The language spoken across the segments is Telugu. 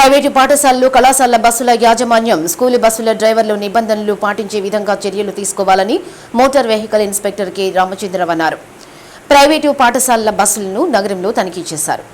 ప్రైవేటు పాఠశాలలు కళాశాలల బస్సుల యాజమాన్యం స్కూలు బస్సుల డ్రైవర్లు నిబంధనలు పాటించే విధంగా చర్యలు తీసుకోవాలని motor vehicle inspector K. Ramachandra Rao అన్నారు. ప్రైవేటు పాఠశాలల బస్సులను నగరంలో తనిఖీ చేశారు.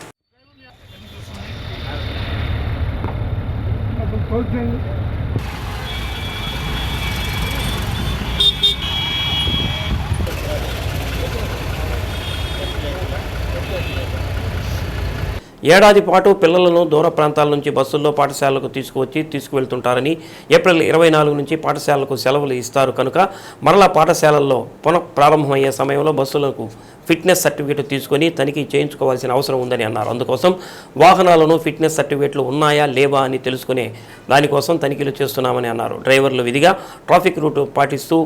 ఏడాది పాటు పిల్లలను దూర ప్రాంతాల నుంచి బస్సుల్లో పాఠశాలకు తీసుకువచ్చి తీసుకువెళ్తుంటారని ఏప్రిల్ ఇరవై నాలుగు నుంచి పాఠశాలకు సెలవులు ఇస్తారు కనుక మరలా పాఠశాలల్లో పునః ప్రారంభమయ్యే సమయంలో బస్సులకు ఫిట్నెస్ సర్టిఫికేట్ తీసుకొని తనిఖీ చేయించుకోవాల్సిన అవసరం ఉందని అన్నారు. అందుకోసం వాహనాలను ఫిట్నెస్ సర్టిఫికేట్లు ఉన్నాయా లేవా అని తెలుసుకునే దానికోసం తనిఖీలు చేస్తున్నామని అన్నారు. డ్రైవర్లు విధిగా ట్రాఫిక్ రూట్ పాటిస్తూ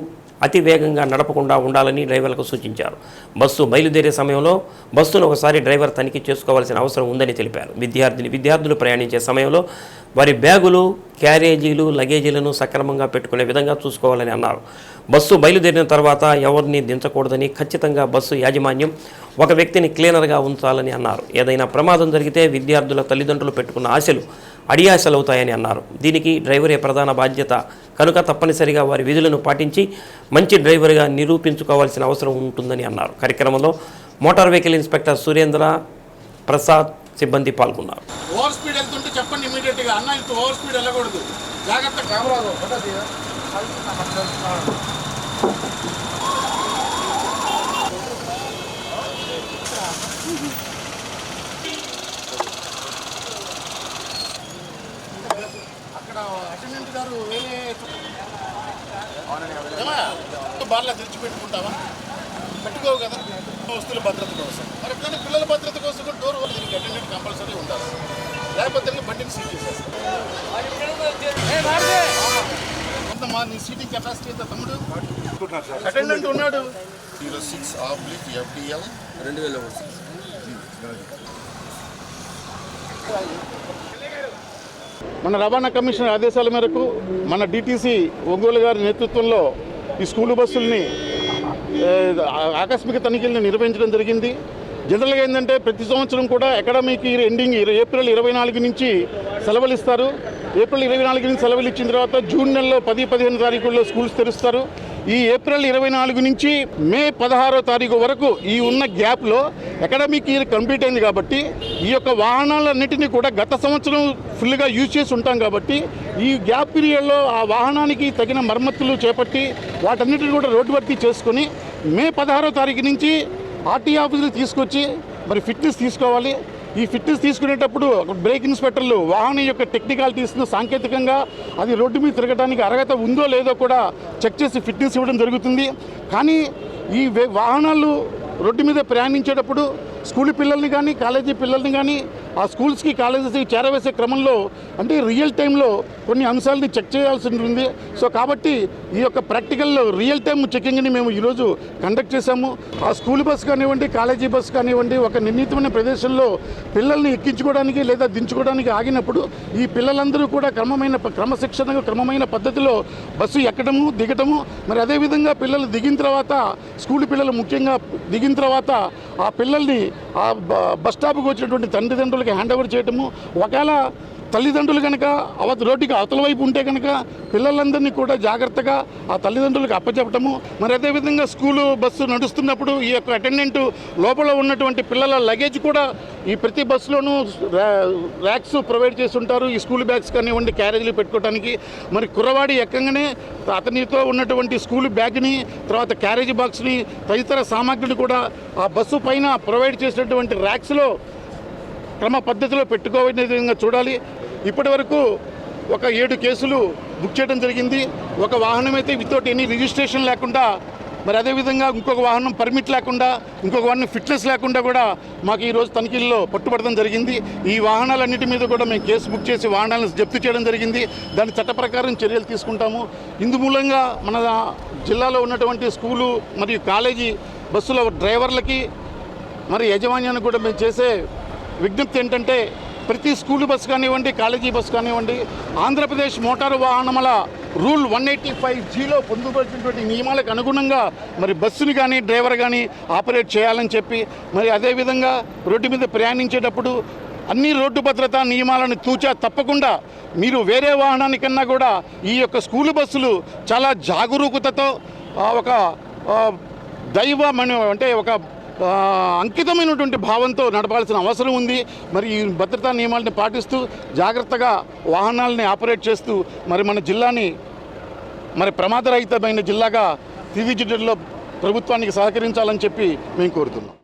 అతి వేగంగా నడపకుండా ఉండాలని డ్రైవర్లకు సూచించారు. బస్సు బయలుదేరే సమయంలో బస్సును ఒకసారి డ్రైవర్ తనిఖీ చేసుకోవాల్సిన అవసరం ఉందని తెలిపారు. విద్యార్థిని విద్యార్థులు ప్రయాణించే సమయంలో వారి బ్యాగులు క్యారేజీలు లగేజీలను సక్రమంగా పెట్టుకునే విధంగా చూసుకోవాలని అన్నారు. బస్సు బయలుదేరిన తర్వాత ఎవరిని దించకూడదని ఖచ్చితంగా బస్సు యాజమాన్యం ఒక వ్యక్తిని క్లీనర్గా ఉంచాలని అన్నారు. ఏదైనా ప్రమాదం జరిగితే విద్యార్థుల తల్లిదండ్రులు పెట్టుకున్న ఆశలు అడియాశలవుతాయని అన్నారు. దీనికి డ్రైవరే ప్రధాన బాధ్యత కనుక తప్పనిసరిగా వారి విధులను పాటించి మంచి డ్రైవర్గా నిరూపించుకోవాల్సిన అవసరం ఉంటుందని అన్నారు. కార్యక్రమంలో motor vehicle inspector Surendra Prasad సిబ్బంది పాల్గొన్నారు. ఓవర్ స్పీడ్ వెళ్తుంటే చెప్పండి ఇమీడియట్గా అన్న ఇంత ఓవర్ స్పీడ్ వెళ్ళకూడదు. జాగ్రత్త అక్కడ అటెండెంట్ గారు బార్లా తెరిచిపెట్టుకుంటావా? పెట్టుకోవు కదా. వస్తువుల భద్రత కోసం. మరి ఎప్పుడైనా పిల్లల భద్రత కోసం కూడా డోర్ దీనికి అటెండెంట్ కంపల్సరీ ఉండాలి. లేకపోతే బండిని సీట్ చేసేస్తారు ఎంతమ్మా నీ సీటింగ్ కెపాసిటీ ఎంత తమ్ముడు? అటెండెంట్ ఉన్నాడు. Zero six oblique F D L. రెండు వేల మన రవాణా కమిషన్ ఆదేశాల మేరకు మన డిటీసీ ఒంగోలు గారి నేతృత్వంలో ఈ స్కూలు బస్సుల్ని ఆకస్మిక తనిఖీలను నిర్వహించడం జరిగింది. జనరల్గా ఏంటంటే ప్రతి సంవత్సరం కూడా అకాడమిక్ ఇయర్ ఎండింగ్ ఏప్రిల్ ఇరవై నాలుగు నుంచి సెలవులు ఇస్తారు. ఏప్రిల్ ఇరవై నాలుగు నుంచి సెలవులు ఇచ్చిన తర్వాత జూన్ నెలలో పది పదిహేను తారీఖుల్లో స్కూల్స్ తెరుస్తారు. ఈ ఏప్రిల్ ఇరవై నాలుగు నుంచి మే పదహారో తారీఖు వరకు ఈ ఉన్న గ్యాప్లో అకాడమిక్ ఇయర్ కంప్లీట్ అయింది కాబట్టి ఈ యొక్క వాహనాలన్నింటినీ కూడా గత సంవత్సరం ఫుల్గా యూజ్ చేసి ఉంటాం కాబట్టి ఈ గ్యాప్ పీరియడ్లో ఆ వాహనానికి తగిన మరమ్మతులు చేపట్టి వాటన్నిటిని కూడా రోడ్డు భర్తీ చేసుకొని మే పదహారో తారీఖు నుంచి ఆర్టీ ఆఫీసులు తీసుకొచ్చి మరి ఫిట్నెస్ తీసుకోవాలి. ఈ ఫిట్నెస్ తీసుకునేటప్పుడు బ్రేక్ ఇన్స్పెక్టర్లు వాహనం యొక్క టెక్నికాలిటీస్ను సాంకేతికంగా అది రోడ్డు మీద తిరగడానికి అర్హత ఉందో లేదో కూడా చెక్ చేసి ఫిట్నెస్ ఇవ్వడం జరుగుతుంది. కానీ ఈ వే- వాహనాలు రోడ్డు మీద ప్రయాణించేటప్పుడు స్కూల్ పిల్లల్ని కానీ కాలేజీ పిల్లల్ని కానీ ఆ స్కూల్స్కి కాలేజెస్కి చేరవేసే క్రమంలో అంటే రియల్ టైంలో కొన్ని అంశాలని చెక్ చేయాల్సి ఉంటుంది సో కాబట్టి ఈ యొక్క ప్రాక్టికల్ రియల్ టైం చెకింగ్ని మేము ఈరోజు కండక్ట్ చేశాము. ఆ స్కూల్ బస్ కానివ్వండి కాలేజీ బస్ కానివ్వండి ఒక నిర్ణీతమైన ప్రదేశంలో పిల్లల్ని ఎక్కించుకోవడానికి లేదా దించుకోవడానికి ఆగినప్పుడు ఈ పిల్లలందరూ కూడా క్రమమైన క్రమశిక్షణగా క్రమమైన పద్ధతిలో బస్సు ఎక్కడము దిగటము. మరి అదేవిధంగా పిల్లలు దిగిన తర్వాత స్కూల్ పిల్లలు ముఖ్యంగా దిగిన తర్వాత ఆ పిల్లల్ని ఆ బ- బస్ స్టాప్కి వచ్చినటువంటి తల్లిదండ్రులకి హ్యాండ్ ఓవర్ చేయటము ఒకవేళ తల్లిదండ్రులు కనుక అవత రోడ్డుకి అవతల వైపు ఉంటే కనుక పిల్లలందరినీ కూడా జాగ్రత్తగా ఆ తల్లిదండ్రులకు అప్పచెప్పటము. మరి అదేవిధంగా స్కూలు బస్సు నడుస్తున్నప్పుడు ఈ యొక్క అటెండెంట్ లోపల ఉన్నటువంటి పిల్లల లగేజ్ కూడా ఈ ప్రతి బస్సులోనూ ర్యాక్స్ ప్రొవైడ్ చేసి ఉంటారు ఈ స్కూల్ బ్యాగ్స్ కానివ్వండి క్యారేజీలు పెట్టుకోవడానికి మరి కుర్రవాడి ఎక్కంగానే అతనితో ఉన్నటువంటి స్కూల్ బ్యాగ్ని తర్వాత క్యారేజీ బాక్స్ని తదితర సామాగ్రిని కూడా ఆ బస్సు పైన ప్రొవైడ్ చేసినటువంటి ర్యాక్స్లో క్రమ పద్ధతిలో పెట్టుకోవనే విధంగా చూడాలి. ఇప్పటి వరకు ఒక ఏడు కేసులు బుక్ చేయడం జరిగింది. ఒక వాహనం అయితే వితౌట్ ఎనీ రిజిస్ట్రేషన్ లేకుండా మరి అదేవిధంగా ఇంకొక వాహనం పర్మిట్ లేకుండా ఇంకొక వాహనం ఫిట్నెస్ లేకుండా కూడా మాకు ఈరోజు తనిఖీల్లో పట్టుబడడం జరిగింది. ఈ వాహనాలన్నిటి మీద కూడా మేము కేసు బుక్ చేసి వాహనాలను జప్తు చేయడం జరిగింది. దాని చట్ట ప్రకారం చర్యలు తీసుకుంటాము. ఇందు మూలంగా మన జిల్లాలో ఉన్నటువంటి స్కూలు మరియు కాలేజీ బస్సుల డ్రైవర్లకి మరి యాజమాన్యానికి కూడా మేము చేసే విజ్ఞప్తి ఏంటంటే ప్రతి స్కూల్ బస్ కానివ్వండి కాలేజీ బస్ కానివ్వండి ఆంధ్రప్రదేశ్ మోటారు వాహనముల రూల్ వన్ ఎయిటీ ఫైవ్ జీలో పొందుపరిచినటువంటి నియమాలకు అనుగుణంగా మరి బస్సుని కానీ డ్రైవర్ కానీ ఆపరేట్ చేయాలని చెప్పి మరి అదేవిధంగా రోడ్డు మీద ప్రయాణించేటప్పుడు అన్ని రోడ్డు భద్రతా నియమాలను తూచా తప్పకుండా మీరు వేరే వాహనానికన్నా కూడా ఈ యొక్క స్కూలు బస్సులు చాలా జాగరూకతతో ఒక దైవ అంటే ఒక అంకితమైనటువంటి భావంతో నడపాల్సిన అవసరం ఉంది. మరి ఈ భద్రతా నియమాలను పాటిస్తూ జాగ్రత్తగా వాహనాలని ఆపరేట్ చేస్తూ మరి మన జిల్లాని మరి ప్రమాదరహితమైన జిల్లాగా తీర్చిదిద్దడంలో ప్రభుత్వానికి సహకరించాలని చెప్పి మేము కోరుతున్నాం.